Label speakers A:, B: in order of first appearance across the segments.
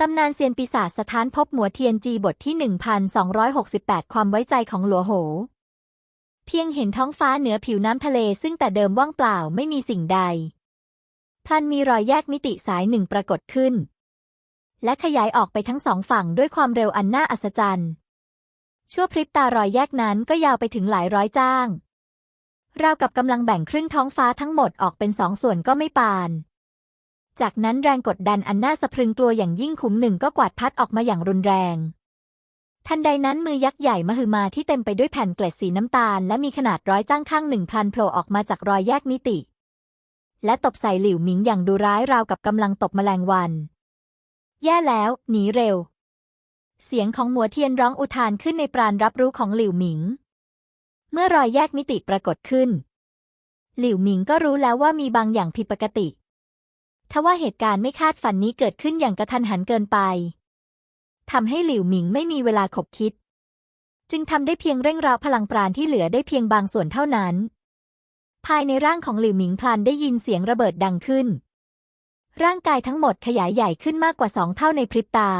A: ตำนานเซียนปีศาจสถานพบหมัวเทียนจีบทที่ 1268 ความไว้ใจของหลัวโห เพียงเห็นท้องฟ้าเหนือผิวน้ำทะเลซึ่งแต่เดิมว่างเปล่าไม่มีสิ่งใดพลันมีรอยแยกมิติสายหนึ่งปรากฏขึ้น และขยายออกไปทั้งสองฝั่งด้วยความเร็วอันน่าอัศจรรย์ ชั่วพริบตารอยแยกนั้นก็ยาวไปถึงหลายร้อยจ้าง ราวกับกำลังแบ่งครึ่งท้องฟ้าทั้งหมดออกเป็นสองส่วนก็ไม่ปาน จากนั้นแรงกดดันอันน่าสะพรึงกลัวอย่างยิ่งขุมหนึ่งก็กวาดพัดออกมาอย่างรุนแรง ทันใดนั้นมือยักษ์ใหญ่มหึมาที่เต็มไปด้วยแผ่นเกล็ดสีน้ำตาล และมีขนาดร้อยจ้างข้างหนึ่งพลันโผล่ออกมาจากรอยแยกมิติ และตบใส่หลิวหมิงอย่างดุร้ายราวกับกำลังตบแมลงวัน แย่แล้ว หนีเร็ว เสียงของหมัวเทียนร้องอุทานขึ้นในปราณรับรู้ของหลิวหมิง เมื่อรอยแยกมิติปรากฏขึ้น หลิวหมิงก็รู้แล้วว่ามีบางอย่างผิดปกติ ทว่าเหตุการณ์ไม่คาดฝันนี้เกิดขึ้นอย่างกระทันหันเกินไปทำให้หลิวหมิงไม่มีเวลาขบคิด จึงทำได้เพียงเร่งร้าพลังปราณที่เหลือได้เพียงบางส่วนเท่านั้น ภายในร่างของหลิวหมิงพลันได้ยินเสียงระเบิดดังขึ้น ร่างกายทั้งหมดขยายใหญ่ขึ้นมากกว่าสองเท่าในพริบตา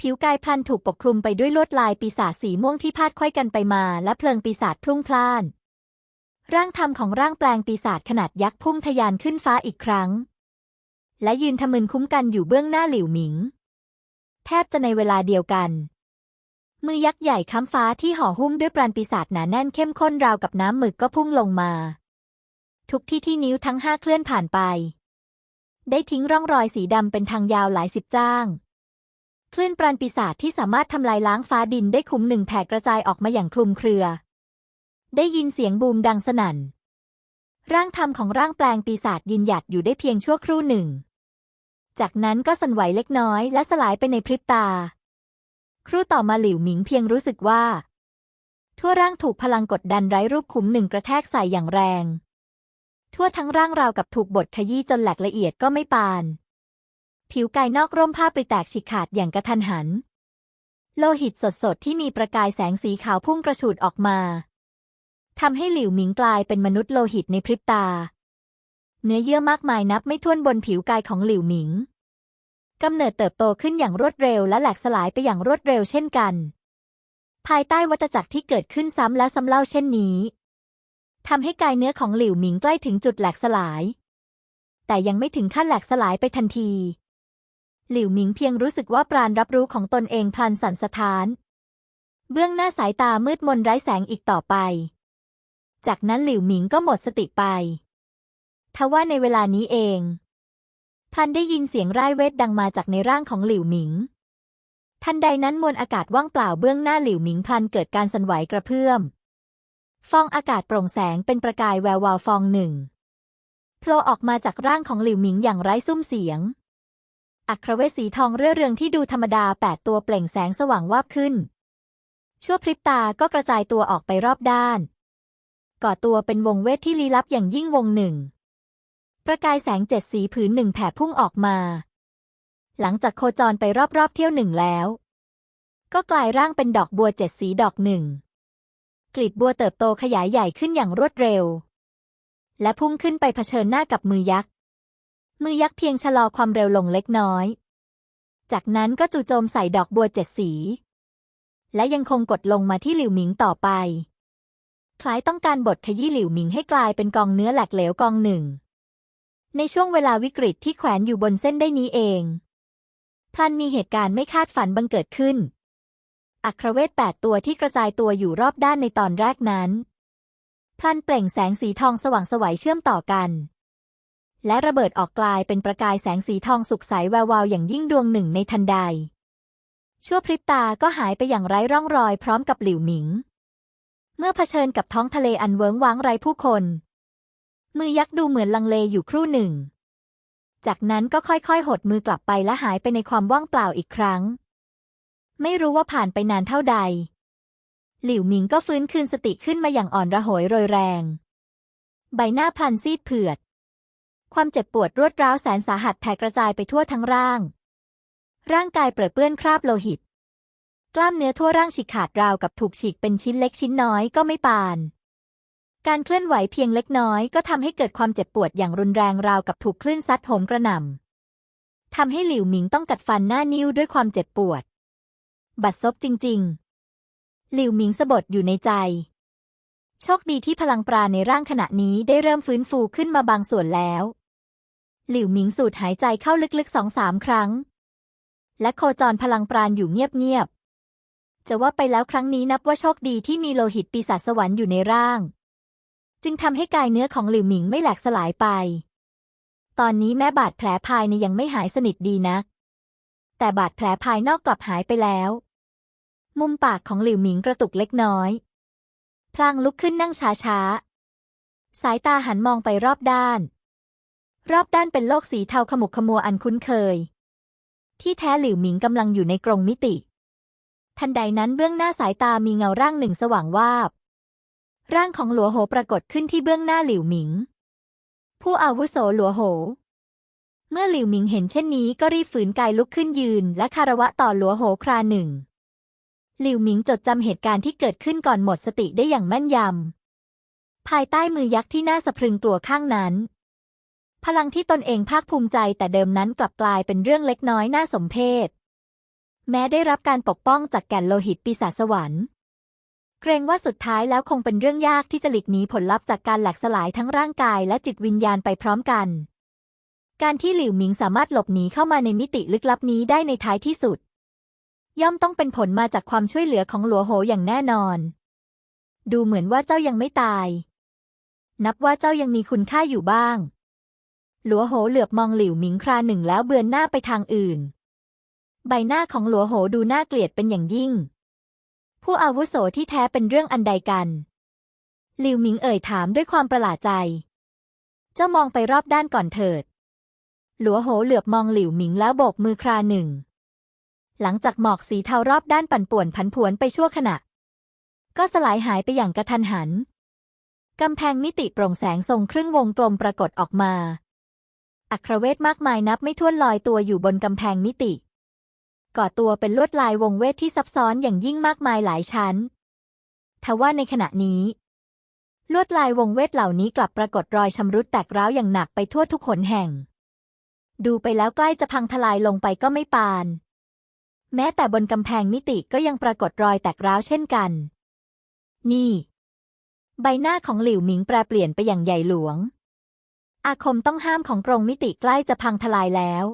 A: ผิวกายพลันถูกปกคลุมไปด้วยลวดลายปีศาจสีม่วงที่พาดค่อยกันไปมา และเพลิงปีศาจพรุ่งพล่าน ร่างธรรมของร่างแปลงปีศาจขนาดยักษ์พุ่งทะยานขึ้นฟ้าอีกครั้ง และยืนทะมึนคุ้มกันอยู่เบื้องหน้าหลิวหมิง แทบจะในเวลาเดียวกัน มือยักษ์ใหญ่ค้ำฟ้าที่ห่อหุ้มด้วยปราณปีศาจหนาแน่นเข้มข้นราวกับน้ำหมึกก็พุ่งลงมา ทุกที่ที่นิ้วทั้งห้าเคลื่อนผ่านไป ได้ทิ้งร่องรอยสีดำเป็นทางยาวหลายสิบจ้างคลื่นปราณปีศาจที่สามารถทำลายล้างฟ้าดินได้คุ้มหนึ่งแผ่กระจายออกมาอย่างคลุมเครือ ได้ยินเสียงบูมดังสนั่น ร่างธรรมของร่างแปลงปีศาจยืนหยัดอยู่ได้เพียงชั่วครู่หนึ่ง จากนั้นก็สั่นไหวเล็กน้อยและสลายไปในพริบตา ครู่ต่อมาหลิวหมิงเพียงรู้สึกว่า ทั่วร่างถูกพลังกดดันไร้รูปขุมหนึ่งกระแทกใส่อย่างแรง ทั่วทั้งร่างราวกับถูกบดขยี้จนแหลกละเอียดก็ไม่ปาน ผิวกายนอกร่มผ้าปริแตกฉีกขาดอย่างกระทันหัน โลหิตสดๆที่มีประกายแสงสีขาวพุ่งกระฉูดออกมาทำให้หลิวหมิงกลายเป็นมนุษย์โลหิตในพริบตา เนื้อเยื่อมากมายนับไม่ถ้วนบนผิวกายของหลิวหมิงกำเนิดเติบโตขึ้นอย่างรวดเร็วและแหลกสลายไปอย่างรวดเร็วเช่นกัน ภายใต้วัฏจักรที่เกิดขึ้นซ้ำแล้วซ้ำเล่าเช่นนี้ทำให้กายเนื้อของหลิวหมิงใกล้ถึงจุดแหลกสลาย แต่ยังไม่ถึงขั้นแหลกสลายไปทันที หลิวหมิงเพียงรู้สึกว่าปราณรับรู้ของตนเองพลันสั่นสะท้าน เบื้องหน้าสายตามืดมนไร้แสงอีกต่อไป จากนั้นหลิวหมิงก็หมดสติไป ทว่าในเวลานี้เองพันได้ยินเสียงร่ายเวทดังมาจากในร่างของหลิวหมิง ทันใดนั้นมวลอากาศว่างเปล่าเบื้องหน้าหลิวหมิงพันเกิดการสั่นไหวกระเพื่อม ฟองอากาศโปร่งแสงเป็นประกายแวววาวฟองหนึ่งโผล่ออกมาจากร่างของหลิวหมิงอย่างไร้ซุ้มเสียง อัครเวทสีทองเรื่อเรืองที่ดูธรรมดาแปดตัวเปล่งแสงสว่างวาบขึ้น ชั่วพริบตาก็กระจายตัวออกไปรอบด้าน ก่อตัวเป็นวงเวทที่ลี้ลับอย่างยิ่งวงหนึ่ง ประกายแสงเจ็ดสีผืนหนึ่งแผ่พุ่งออกมา หลังจากโคจรไปรอบๆเที่ยวหนึ่งแล้ว ก็กลายร่างเป็นดอกบัวเจ็ดสีดอกหนึ่ง กลีบบัวเติบโตขยายใหญ่ขึ้นอย่างรวดเร็ว และพุ่งขึ้นไปเผชิญหน้ากับมือยักษ์ มือยักษ์เพียงชะลอความเร็วลงเล็กน้อย จากนั้นก็จู่โจมใส่ดอกบัวเจ็ดสี และยังคงกดลงมาที่หลิวหมิงต่อไป คล้ายต้องการบดขยี้หลิวหมิงให้กลายเป็นกองเนื้อแหลกเหลวกองหนึ่ง ในช่วงเวลาวิกฤตที่แขวนอยู่บนเส้นได้นี้เองพลันมีเหตุการณ์ไม่คาดฝันบังเกิดขึ้น อัครเวทแปดตัวที่กระจายตัวอยู่รอบด้านในตอนแรกนั้นพลันเปล่งแสงสีทองสว่างสวัยเชื่อมต่อกัน และระเบิดออกกลายเป็นประกายแสงสีทองสุกใสแวววาวอย่างยิ่งดวงหนึ่งในทันใด ชั่วพริบตาก็หายไปอย่างไร้ร่องรอยพร้อมกับหลิวหมิง เมื่อเผชิญกับท้องทะเลอันเวิ้งว้างไร้ผู้คน มือยักษ์ดูเหมือนลังเลอยู่ครู่หนึ่ง จากนั้นก็ค่อยๆ หดมือกลับไปและหายไปในความว่างเปล่าอีกครั้ง ไม่รู้ว่าผ่านไปนานเท่าใด หลิวหมิงก็ฟื้นคืนสติขึ้นมาอย่างอ่อนระหยโรยแรง ใบหน้าพลันซีดเผือด ความเจ็บปวดรวดร้าวแสนสาหัสแผ่กระจายไปทั่วทั้งร่าง ร่างกายเปื้อเปื้อนคราบโลหิต กล้ามเนื้อทั่วร่างฉีกขาดราวกับถูกฉีกเป็นชิ้นเล็กชิ้นน้อยก็ไม่ปาน การเคลื่อนไหวเพียงเล็กน้อยก็ทำให้เกิดความเจ็บปวดอย่างรุนแรงราวกับถูกคลื่นซัดโหมกระหน่ำทำให้หลิวหมิงต้องกัดฟันหน้านิ้วด้วยความเจ็บปวด บัดซบจริง ๆ หลิวหมิงสะบดอยู่ในใจ โชคดีที่พลังปราณในร่างขณะนี้ได้เริ่มฟื้นฟูขึ้นมาบางส่วนแล้ว หลิวหมิงสูดหายใจเข้าลึกๆสองสามครั้ง และโคจรพลังปราณอยู่เงียบๆจะว่าไปแล้วครั้งนี้นับว่าโชคดีที่มีโลหิตปีศาจสวรรค์อยู่ในร่าง จึงทำให้กายเนื้อของหลิวหมิงไม่แหลกสลายไป ตอนนี้แม้บาดแผลภายในยังไม่หายสนิทดีนัก แต่บาดแผลภายนอกกลับหายไปแล้ว มุมปากของหลิวหมิงกระตุกเล็กน้อย พลางลุกขึ้นนั่งช้าๆ สายตาหันมองไปรอบด้าน รอบด้านเป็นโลกสีเทาขมุกขมัวอันคุ้นเคย ที่แท้หลิวหมิงกำลังอยู่ในกรงมิติ ทันใดนั้นเบื้องหน้าสายตามีเงาร่างหนึ่งสว่างวาบ ร่างของหลัวโหปรากฏขึ้นที่เบื้องหน้าหลิวหมิง ผู้อาวุโสหลัวโห เมื่อหลิวหมิงเห็นเช่นนี้ก็รีบฝืนกายลุกขึ้นยืน และคารวะต่อหลัวโหคราหนึ่ง หลิวหมิงจดจำเหตุการณ์ที่เกิดขึ้นก่อนหมดสติได้อย่างแม่นยำ ภายใต้มือยักษ์ที่น่าสะพรึงกลัวข้างนั้น พลังที่ตนเองภาคภูมิใจแต่เดิมนั้นกลับกลายเป็นเรื่องเล็กน้อยน่าสมเพชแม้ได้รับการปกป้องจากแก่นโลหิตปีศาจสวรรค์ เกรงว่าสุดท้ายแล้วคงเป็นเรื่องยากที่จะหลีกหนีผลลัพธ์จากการแหลกสลายทั้งร่างกายและจิตวิญญาณไปพร้อมกัน การที่หลิวหมิงสามารถหลบหนีเข้ามาในมิติลึกลับนี้ได้ในท้ายที่สุด ย่อมต้องเป็นผลมาจากความช่วยเหลือของหลัวโหอย่างแน่นอน ดูเหมือนว่าเจ้ายังไม่ตาย นับว่าเจ้ายังมีคุณค่าอยู่บ้าง หลัวโหเหลือบมองหลิวหมิงคราหนึ่งแล้วเบือนหน้าไปทางอื่น ใบหน้าของหลัวโหดูน่าเกลียดเป็นอย่างยิ่ง ผู้อาวุโสที่แท้เป็นเรื่องอันใดกัน หลิวหมิงเอ่ยถามด้วยความประหลาดใจ เจ้ามองไปรอบด้านก่อนเถิด หลัวโหเหลือบมองหลิวหมิงแล้วโบกมือคราหนึ่ง หลังจากหมอกสีเทารอบด้านปั่นป่วนผันผวนไปชั่วขณะ ก็สลายหายไปอย่างกระทันหัน กำแพงมิติโปร่งแสงทรงครึ่งวงกลมปรากฏออกมา อัครเวทมากมายนับไม่ถ้วนลอยตัวอยู่บนกำแพงมิติ ก่อตัวเป็นลวดลายวงเวทที่ซับซ้อนอย่างยิ่งมากมายหลายชั้น ทว่าในขณะนี้ ลวดลายวงเวทเหล่านี้กลับปรากฏรอยชำรุดแตกร้าวอย่างหนักไปทั่วทุกหนแห่ง ดูไปแล้วใกล้จะพังทลายลงไปก็ไม่ปาน แม้แต่บนกำแพงมิติก็ยังปรากฏรอยแตกร้าวเช่นกัน นี่ ใบหน้าของหลิวหมิงแปรเปลี่ยนไปอย่างใหญ่หลวง อาคมต้องห้ามของกรงมิติใกล้จะพังทลายแล้ว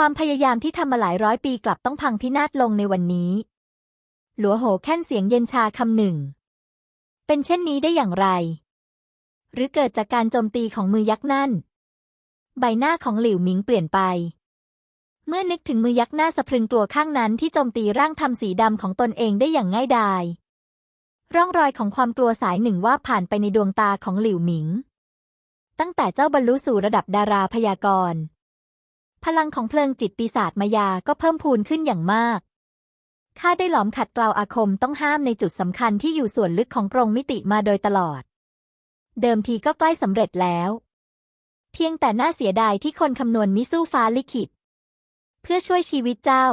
A: ความพยายามที่ทำมาหลายร้อยปีกลับต้องพังพินาศลงในวันนี้ หลัวโหแค่นเสียงเย็นชาคำหนึ่ง เป็นเช่นนี้ได้อย่างไร หรือเกิดจากการโจมตีของมือยักษ์นั่น ใบหน้าของหลิวหมิงเปลี่ยนไป เมื่อนึกถึงมือยักษ์หน้าสะพรึงกลัวข้างนั้นที่โจมตีร่างทำสีดำของตนเองได้อย่างง่ายดายร่องรอยของความกลัวสายหนึ่งว่าผ่านไปในดวงตาของหลิวหมิง ตั้งแต่เจ้าบรรลุสู่ระดับดาราพยากรณ์ พลังของเพลิงจิตปีศาจมายาก็เพิ่มพูนขึ้นอย่างมาก ข้าได้หลอมขัดเกลาอาคมต้องห้ามในจุดสำคัญที่อยู่ส่วนลึกของกรงมิติมาโดยตลอด เดิมทีก็ใกล้สำเร็จแล้ว เพียงแต่น่าเสียดายที่คนคำนวณมิสู้ฟ้าลิขิต เพื่อช่วยชีวิตเจ้า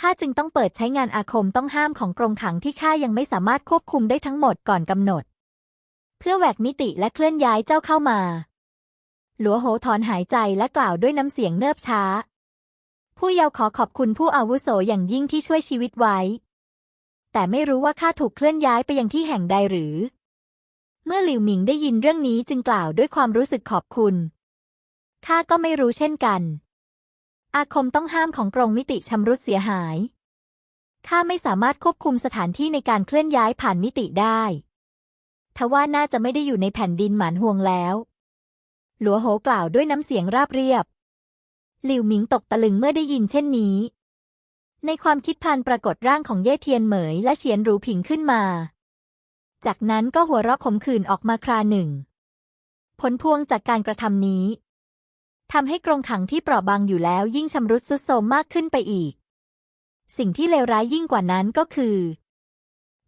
A: ข้าจึงต้องเปิดใช้งานอาคมต้องห้ามของกรงขังที่ข้ายังไม่สามารถควบคุมได้ทั้งหมดก่อนกำหนด เพื่อแหวกมิติและเคลื่อนย้ายเจ้าเข้ามา หลัวโหถอนหายใจและกล่าวด้วยน้ำเสียงเนิบช้า ผู้เยาว์ขอขอบคุณผู้อาวุโสอย่างยิ่งที่ช่วยชีวิตไว้ แต่ไม่รู้ว่าข้าถูกเคลื่อนย้ายไปยังที่แห่งใดหรือ เมื่อหลิวหมิงได้ยินเรื่องนี้จึงกล่าวด้วยความรู้สึกขอบคุณ ข้าก็ไม่รู้เช่นกัน อาคมต้องห้ามของกรงมิติชำรุดเสียหาย ข้าไม่สามารถควบคุมสถานที่ในการเคลื่อนย้ายผ่านมิติได้ทว่าน่าจะไม่ได้อยู่ในแผ่นดินหมานห่วงแล้ว หลัวโหกล่าวด้วยน้ำเสียงราบเรียบ หลิวหมิงตกตะลึงเมื่อได้ยินเช่นนี้ ในความคิดพันปรากฏร่างของเย่เทียนเหมยและเฉียนหรูผิงขึ้นมา จากนั้นก็หัวเราะขมขื่นออกมาคราหนึ่ง ผลพวงจากการกระทำนี้ทำให้กรงขังที่เปราะบางอยู่แล้วยิ่งชำรุดทรุดโทรมมากขึ้นไปอีก สิ่งที่เลวร้ายยิ่งกว่านั้นก็คือ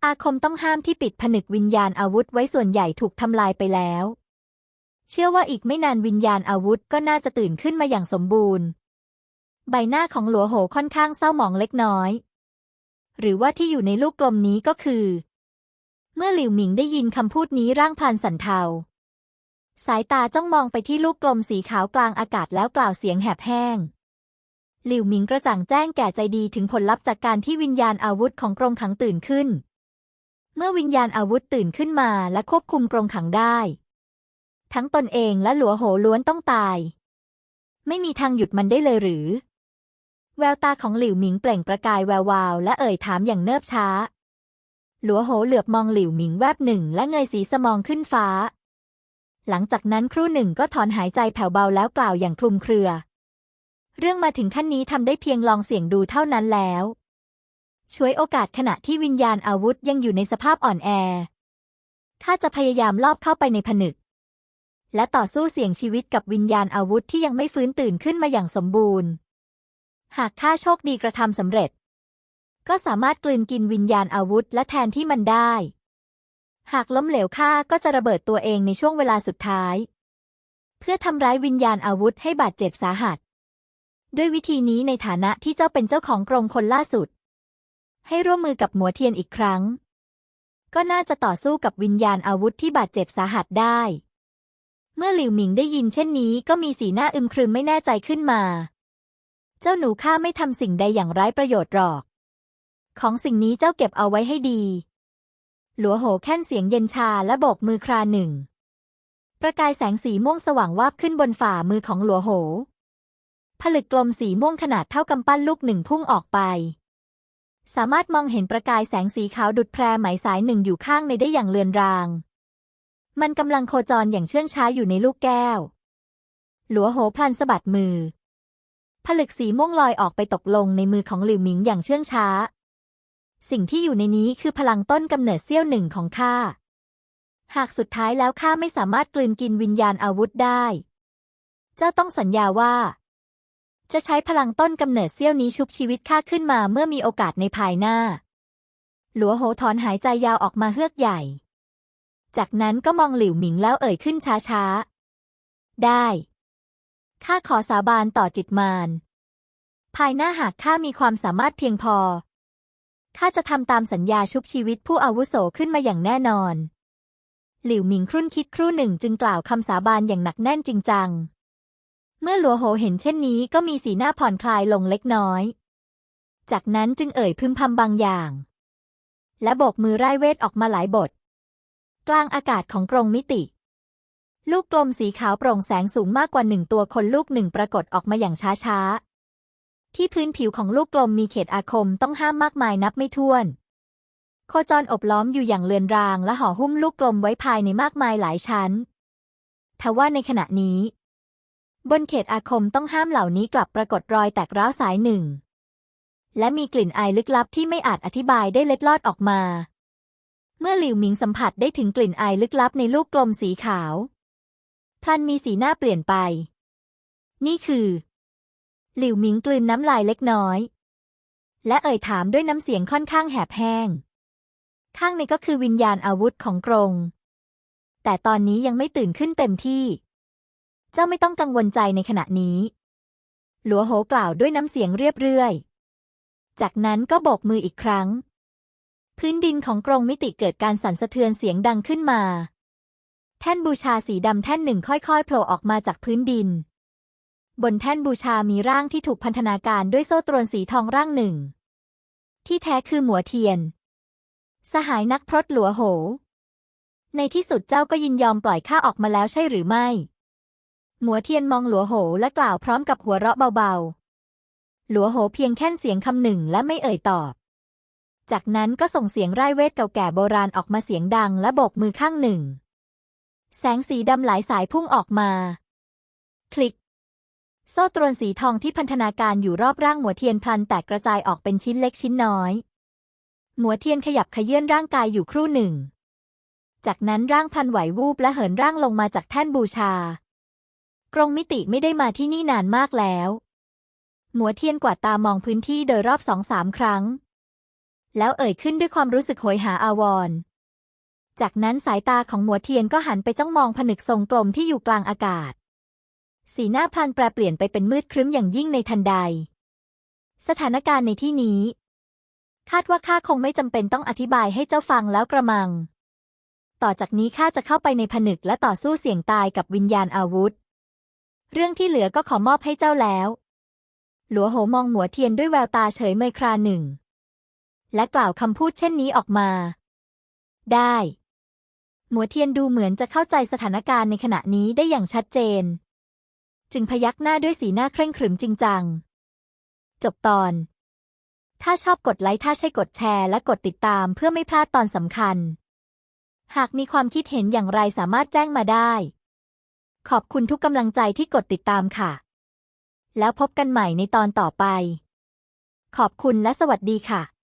A: อาคมต้องห้ามที่ปิดผนึกวิญญาณอาวุธไว้ส่วนใหญ่ถูกทำลายไปแล้ว เชื่อว่าอีกไม่นานวิญญาณอาวุธก็น่าจะตื่นขึ้นมาอย่างสมบูรณ์ ใบหน้าของหลัวโหค่อนข้างเศร้าหมองเล็กน้อย หรือว่าที่อยู่ในลูกกลมนี้ก็คือ เมื่อหลิวหมิงได้ยินคำพูดนี้ร่างพันสันเทา สายตาจ้องมองไปที่ลูกกลมสีขาวกลางอากาศแล้วกล่าวเสียงแหบแห้ง หลิวหมิงกระจ่างแจ้งแก่ใจดีถึงผลลัพธ์จากการที่วิญญาณอาวุธของกรงขังตื่นขึ้น เมื่อวิญญาณอาวุธตื่นขึ้นมาและควบคุมกรงขังได้ ทั้งตนเองและหลัวโหล้วนต้องตาย ไม่มีทางหยุดมันได้เลยหรือ แววตาของหลิวหมิงเปล่งประกายแวววาวและเอ่ยถามอย่างเนิบช้า หลัวโหเหลือบมองหลิวหมิงแวบหนึ่งและเงยสีสมองขึ้นฟ้า หลังจากนั้นครู่หนึ่งก็ถอนหายใจแผ่วเบาแล้วกล่าวอย่างคลุมเครือ เรื่องมาถึงขั้นนี้ทำได้เพียงลองเสี่ยงดูเท่านั้นแล้วช่วยโอกาสขณะที่วิญญาณอาวุธยังอยู่ในสภาพอ่อนแอข้าจะพยายามลอบเข้าไปในผนึก และต่อสู้เสี่ยงชีวิตกับวิญญาณอาวุธที่ยังไม่ฟื้นตื่นขึ้นมาอย่างสมบูรณ์ หากข้าโชคดีกระทำสำเร็จ ก็สามารถกลืนกินวิญญาณอาวุธและแทนที่มันได้ หากล้มเหลวข้าก็จะระเบิดตัวเองในช่วงเวลาสุดท้าย เพื่อทำร้ายวิญญาณอาวุธให้บาดเจ็บสาหัส ด้วยวิธีนี้ในฐานะที่เจ้าเป็นเจ้าของกรงคนล่าสุด ให้ร่วมมือกับหมัวเทียนอีกครั้ง ก็น่าจะต่อสู้กับวิญญาณอาวุธที่บาดเจ็บสาหัสได้ เมื่อหลิวหมิงได้ยินเช่นนี้ก็มีสีหน้าอึมครึมไม่แน่ใจขึ้นมา เจ้าหนูข้าไม่ทำสิ่งใดอย่างไร้ประโยชน์หรอก ของสิ่งนี้เจ้าเก็บเอาไว้ให้ดี หลัวโหแค่นเสียงเย็นชาและโบกมือคราหนึ่ง ประกายแสงสีม่วงสว่างวาบขึ้นบนฝ่ามือของหลัวโห ผลึกกลมสีม่วงขนาดเท่ากำปั้นลูกหนึ่งพุ่งออกไป สามารถมองเห็นประกายแสงสีขาวดุดแพรไหมสายหนึ่งอยู่ข้างในได้อย่างเลือนราง มันกำลังโคจรอย่างเชื่องช้าอยู่ในลูกแก้ว หลัวโหพลันสะบัดมือ ผลึกสีม่วงลอยออกไปตกลงในมือของหลิวหมิงอย่างเชื่องช้า สิ่งที่อยู่ในนี้คือพลังต้นกำเนิดเสี้ยวหนึ่งของข้า หากสุดท้ายแล้วข้าไม่สามารถกลืนกินวิญญาณอาวุธได้ เจ้าต้องสัญญาว่า จะใช้พลังต้นกำเนิดเสี้ยวนี้ชุบชีวิตข้าขึ้นมาเมื่อมีโอกาสในภายหน้า หลัวโหถอนหายใจยาวออกมาเฮือกใหญ่ จากนั้นก็มองหลิวหมิงแล้วเอ่ยขึ้นช้าๆ ได้ ข้าขอสาบานต่อจิตมาร ภายหน้าหากข้ามีความสามารถเพียงพอ ข้าจะทำตามสัญญาชุบชีวิตผู้อาวุโสขึ้นมาอย่างแน่นอน หลิวหมิงครุ่นคิดครู่หนึ่งจึงกล่าวคำสาบานอย่างหนักแน่นจริงจัง เมื่อหลัวโหเห็นเช่นนี้ก็มีสีหน้าผ่อนคลายลงเล็กน้อย จากนั้นจึงเอ่ยพึมพำบางอย่าง และโบกมือไร้เวทออกมาหลายบท กลางอากาศของกรงมิติ ลูกกลมสีขาวโปร่งแสงสูงมากกว่าหนึ่งตัวคนลูกหนึ่งปรากฏออกมาอย่างช้าๆ ที่พื้นผิวของลูกกลมมีเขตอาคมต้องห้ามมากมายนับไม่ถ้วน โคจรอบล้อมอยู่อย่างเลือนรางและห่อหุ้มลูกกลมไว้ภายในมากมายหลายชั้น ทว่าในขณะนี้ บนเขตอาคมต้องห้ามเหล่านี้กลับปรากฏรอยแตกร้าวสายหนึ่งและมีกลิ่นอายลึกลับที่ไม่อาจอธิบายได้เล็ดลอดออกมา มื่อหลิวหมิงสัมผัสได้ถึงกลิ่นอายลึกลับในลูกกลมสีขาวพลันมีสีหน้าเปลี่ยนไป นี่คือ หลิวหมิงกลืนน้ำลายเล็กน้อย และเอ่ยถามด้วยน้ำเสียงค่อนข้างแหบแห้ง ข้างในก็คือวิญญาณอาวุธของกรง แต่ตอนนี้ยังไม่ตื่นขึ้นเต็มที่ เจ้าไม่ต้องกังวลใจในขณะนี้ หลัวโหกล่าวด้วยน้ำเสียงเรียบเรื่อย จากนั้นก็โบกมืออีกครั้ง พื้นดินของกรงมิติเกิดการสั่นสะเทือนเสียงดังขึ้นมา แท่นบูชาสีดำแท่นหนึ่งค่อยๆโผล่ออกมาจากพื้นดิน บนแท่นบูชามีร่างที่ถูกพันธนาการด้วยโซ่ตรวนสีทองร่างหนึ่ง ที่แท้คือหมัวเทียน สหายนักพรตหลัวโห ในที่สุดเจ้าก็ยินยอมปล่อยข้าออกมาแล้วใช่หรือไม่ หมัวเทียนมองหลัวโหและกล่าวพร้อมกับหัวเราะเบาๆ หลัวโหเพียงแค่เสียงคำหนึ่งและไม่เอ่ยตอบ จากนั้นก็ส่งเสียงไร้เวทเก่าแก่โบราณออกมาเสียงดังและโบกมือข้างหนึ่ง แสงสีดำหลายสายพุ่งออกมา คลิก โซ่ตรวนสีทองที่พันธนาการอยู่รอบร่างหมัวเทียนพลันแตกกระจายออกเป็นชิ้นเล็กชิ้นน้อยหมัวเทียนขยับขยื่นร่างกายอยู่ครู่หนึ่ง จากนั้นร่างพันไหววูบและเหินร่างลงมาจากแท่นบูชา กรงมิติไม่ได้มาที่นี่นานมากแล้วหมัวเทียนกวาดตามองพื้นที่โดยรอบสองสามครั้ง แล้วเอ่ยขึ้นด้วยความรู้สึกโหยหาอาวรณ์จากนั้นสายตาของหมัวเทียนก็หันไปจ้องมองผนึกทรงกลมที่อยู่กลางอากาศ สีหน้าพลันแปรเปลี่ยนไปเป็นมืดครึ้มอย่างยิ่งในทันใด สถานการณ์ในที่นี้ คาดว่าข้าคงไม่จำเป็นต้องอธิบายให้เจ้าฟังแล้วกระมัง ต่อจากนี้ข้าจะเข้าไปในผนึกและต่อสู้เสี่ยงตายกับวิญญาณอาวุธ เรื่องที่เหลือก็ขอมอบให้เจ้าแล้ว หลัวโหมองหมัวเทียนด้วยแววตาเฉยเมยคราหนึ่ง และกล่าวคำพูดเช่นนี้ออกมา ได้ หมัวเทียนดูเหมือนจะเข้าใจสถานการณ์ในขณะนี้ได้อย่างชัดเจน จึงพยักหน้าด้วยสีหน้าเคร่งขรึมจริงจัง จบตอน ถ้าชอบกดไลค์ถ้าใช่กดแชร์และกดติดตามเพื่อไม่พลาดตอนสำคัญ หากมีความคิดเห็นอย่างไรสามารถแจ้งมาได้ ขอบคุณทุกกำลังใจที่กดติดตามค่ะ แล้วพบกันใหม่ในตอนต่อไป ขอบคุณและสวัสดีค่ะ